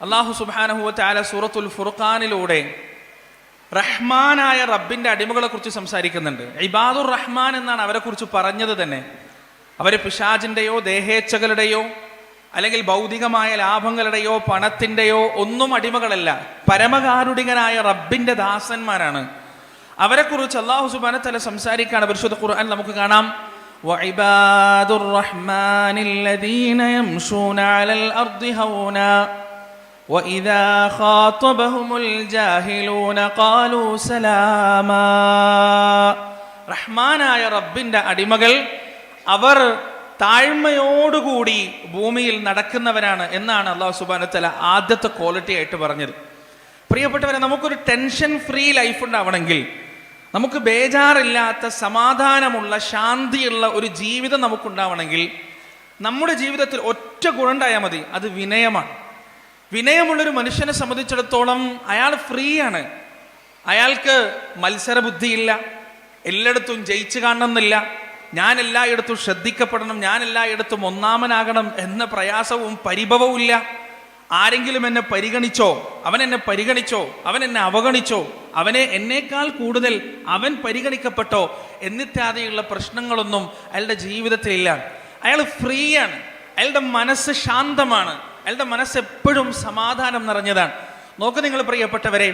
അള്ളാഹു സുബാനഹുവല സൂറത്തുൽ ഫുർഖാനിലൂടെ റഹ്മാനായ റബ്ബിന്റെ അടിമകളെ കുറിച്ച് സംസാരിക്കുന്നുണ്ട് ഇബാദുർ റഹ്മാൻ എന്നാണ് അവരെ കുറിച്ച് പറഞ്ഞത് തന്നെ അവര് പിശാജിന്റെയോ ദേഹേച്ഛകളുടെയോ അല്ലെങ്കിൽ ഭൗതികമായ ലാഭങ്ങളുടെയോ പണത്തിന്റെയോ ഒന്നും അടിമകളല്ല പരമകാരുണികനായ റബ്ബിന്റെ ദാസന്മാരാണ് അവരെ കുറിച്ച് അള്ളാഹു സുബാന തല സംസാരിക്കാണ് പരിശുദ്ധ ഖുർആൻ നമുക്ക് കാണാം وعباد الرحمن الذين يمشون على الأرض هونا وإذا خاطبهم الجاهلون قالوا سلاما റഹ്മാനായ റബ്ബിന്റെ അടിമകൾ അവർ താഴ്മയോടുകൂടി ഭൂമിയിൽ നടക്കുന്നവരാണ് എന്നാണ് അള്ളാഹു സുബാനത്തല ആദ്യത്തെ ക്വാളിറ്റി ആയിട്ട് പറഞ്ഞത് പ്രിയപ്പെട്ടവരെ നമുക്കൊരു ടെൻഷൻ ഫ്രീ ലൈഫ് ഉണ്ടാവണമെങ്കിൽ നമുക്ക് ബേജാറില്ലാത്ത സമാധാനമുള്ള ശാന്തിയുള്ള ഒരു ജീവിതം നമുക്കുണ്ടാവണമെങ്കിൽ നമ്മുടെ ജീവിതത്തിൽ ഒറ്റ ഗുണമുണ്ടായാൽ മതി അത് വിനയമാണ് വിനയമുള്ളൊരു മനുഷ്യനെ സംബന്ധിച്ചിടത്തോളം അയാൾ ഫ്രീ ആണ് അയാൾക്ക് മത്സര ബുദ്ധിയില്ല എല്ലായിടത്തും ജയിച്ചു കാണണമെന്നില്ല. ഞാൻ എല്ലായിടത്തും ശ്രദ്ധിക്കപ്പെടണം. ഞാൻ എല്ലായിടത്തും ഒന്നാമനാകണം എന്ന പ്രയാസവും പരിഭവവും ഇല്ല. ആരെങ്കിലും എന്നെ പരിഗണിച്ചോ അവൻ എന്നെ പരിഗണിച്ചോ അവൻ എന്നെ അവഗണിച്ചോ അവനെ എന്നേക്കാൾ കൂടുതൽ അവൻ പരിഗണിക്കപ്പെട്ടോ എന്നിത്യാദിയുള്ള പ്രശ്നങ്ങളൊന്നും അയാളുടെ ജീവിതത്തിലില്ല. അയാൾ ഫ്രീ ആണ് അയാളുടെ മനസ്സ് ശാന്തമാണ്. അയാളുടെ മനസ്സ് എപ്പോഴും സമാധാനം നിറഞ്ഞതാണ്. നോക്ക് നിങ്ങൾ പ്രിയപ്പെട്ടവരെ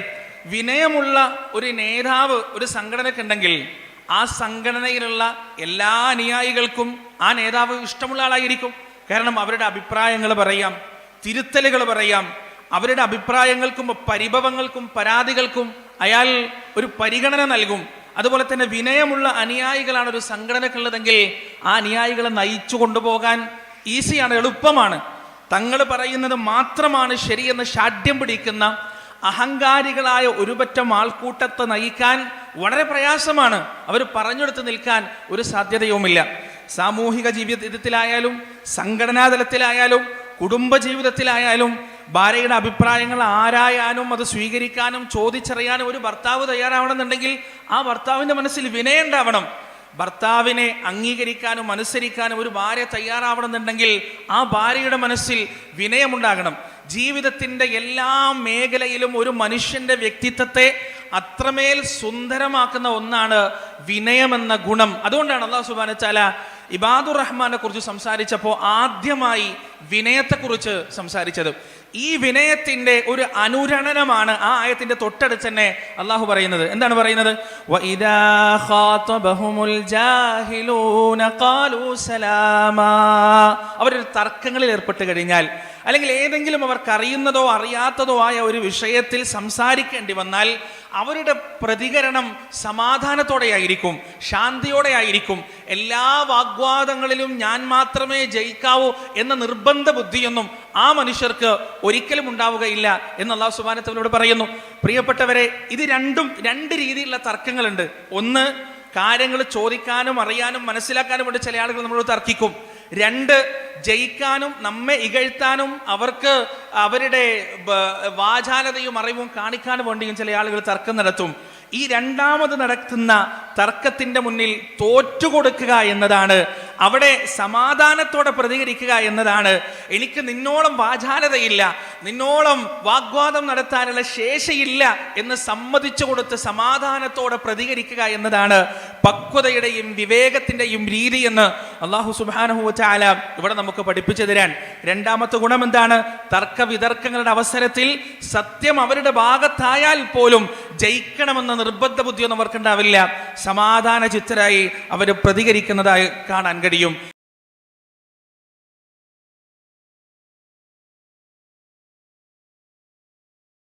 വിനയമുള്ള ഒരു നേതാവ് ഒരു സംഘടനക്കുണ്ടെങ്കിൽ ആ സംഘടനയിലുള്ള എല്ലാ അനുയായികൾക്കും ആ നേതാവ് ഇഷ്ടമുള്ള ആളായിരിക്കും. കാരണം അവരുടെ അഭിപ്രായങ്ങൾ പറയാം തിരുത്തലുകൾ പറയാം അവരുടെ അഭിപ്രായങ്ങൾക്കും പരിഭവങ്ങൾക്കും പരാതികൾക്കും അയാൾ ഒരു പരിഗണന നൽകും. അതുപോലെ തന്നെ വിനയമുള്ള അനുയായികളാണ് ഒരു സംഘടനക്കുള്ളതെങ്കിൽ ആ അനുയായികളെ നയിച്ചു കൊണ്ടുപോകാൻ ഈസിയാണ് എളുപ്പമാണ്. തങ്ങൾ പറയുന്നത് മാത്രമാണ് ശരിയെന്ന് ശാഠ്യം പിടിക്കുന്ന അഹങ്കാരികളായ ഒരുപറ്റം ആൾക്കൂട്ടത്തെ നയിക്കാൻ വളരെ പ്രയാസമാണ്. അവർ പറഞ്ഞെടുത്ത് നിൽക്കാൻ ഒരു സാധ്യതയുമില്ല. സാമൂഹിക ജീവിതത്തിലായാലും സംഘടനാ തലത്തിലായാലും കുടുംബ ജീവിതത്തിലായാലും ഭാര്യയുടെ അഭിപ്രായങ്ങൾ ആരായാനും അത് സ്വീകരിക്കാനും ചോദിച്ചറിയാനും ഒരു ഭർത്താവ് തയ്യാറാവണമെന്നുണ്ടെങ്കിൽ ആ ഭർത്താവിന്റെ മനസ്സിൽ വിനയം ഉണ്ടാവണം ഭർത്താവിനെ അംഗീകരിക്കാനും അനുസരിക്കാനും ഒരു ഭാര്യ തയ്യാറാവണമെന്നുണ്ടെങ്കിൽ ആ ഭാര്യയുടെ മനസ്സിൽ വിനയമുണ്ടാകണം. ജീവിതത്തിന്റെ എല്ലാ മേഖലയിലും ഒരു മനുഷ്യന്റെ വ്യക്തിത്വത്തെ അത്രമേൽ സുന്ദരമാക്കുന്ന ഒന്നാണ് വിനയമെന്ന ഗുണം. അതുകൊണ്ടാണ് അള്ളാഹു സുബാനച്ചാല ചാല ഇബാദുർ റഹ്മാനെ കുറിച്ച് സംസാരിച്ചപ്പോൾ ആദ്യമായി വിനയത്തെക്കുറിച്ച് സംസാരിച്ചത്. ഈ വിനയത്തിന്റെ ഒരു അനുരണനമാണ് ആ ആയത്തിന്റെ തൊട്ടടുത്ത് തന്നെ അള്ളാഹു പറയുന്നത്. എന്താണ് പറയുന്നത്? അവരൊരു തർക്കങ്ങളിൽ ഏർപ്പെട്ട് കഴിഞ്ഞാൽ അല്ലെങ്കിൽ ഏതെങ്കിലും അവർക്കറിയുന്നതോ അറിയാത്തതോ ആയ ഒരു വിഷയത്തിൽ സംസാരിക്കേണ്ടി വന്നാൽ അവരുടെ പ്രതികരണം സമാധാനത്തോടെ ആയിരിക്കും ശാന്തിയോടെ ആയിരിക്കും. എല്ലാ വാഗ്വാദങ്ങളിലും ഞാൻ മാത്രമേ ജയിക്കാവൂ എന്ന നിർബന്ധ ബുദ്ധിയൊന്നും ആ മനുഷ്യർക്ക് ഒരിക്കലും ഉണ്ടാവുകയില്ല എന്ന് അള്ളാഹു സുബാനത്തവരോട് പറയുന്നു. പ്രിയപ്പെട്ടവരെ ഇത് രണ്ടും രണ്ട് രീതിയിലുള്ള തർക്കങ്ങളുണ്ട്. ഒന്ന് കാര്യങ്ങൾ ചോദിക്കാനും അറിയാനും മനസ്സിലാക്കാനും വേണ്ടി ചില ആളുകൾ നമ്മളോട് തർക്കിക്കും. രണ്ട് ജയിക്കാനും നമ്മെ ഇകഴ്ത്താനും അവർക്ക് അവരുടെ വാചാലതയും അറിവും കാണിക്കാനും വേണ്ടിയും ചില ആളുകൾ തർക്കം നടത്തും. ഈ രണ്ടാമത് നടത്തുന്ന തർക്കത്തിന്റെ മുന്നിൽ തോറ്റുകൊടുക്കുക എന്നതാണ് അവിടെ സമാധാനത്തോടെ പ്രതികരിക്കുക എന്നതാണ്. എനിക്ക് നിന്നോളം വാചാലതയില്ല നിന്നോളം വാഗ്വാദം നടത്താനുള്ള ശേഷിയില്ല എന്ന് സമ്മതിച്ചു കൊടുത്ത് സമാധാനത്തോടെ പ്രതികരിക്കുക എന്നതാണ് പക്വതയുടെയും വിവേകത്തിന്റെയും രീതി എന്ന് അള്ളാഹു സുബാനഹു ചാല ഇവിടെ നമുക്ക് പഠിപ്പിച്ചു തരാൻ. രണ്ടാമത്തെ ഗുണം എന്താണ്? തർക്ക വിതർക്കങ്ങളുടെ അവസരത്തിൽ സത്യം അവരുടെ ഭാഗത്തായാൽ പോലും ജയിക്കണമെന്ന നിർബന്ധ ബുദ്ധിയൊന്നും അവർക്കുണ്ടാവില്ല. സമാധാന ചിത്തരായി അവർ പ്രതികരിക്കുന്നതായി കാണാൻ കഴിയും.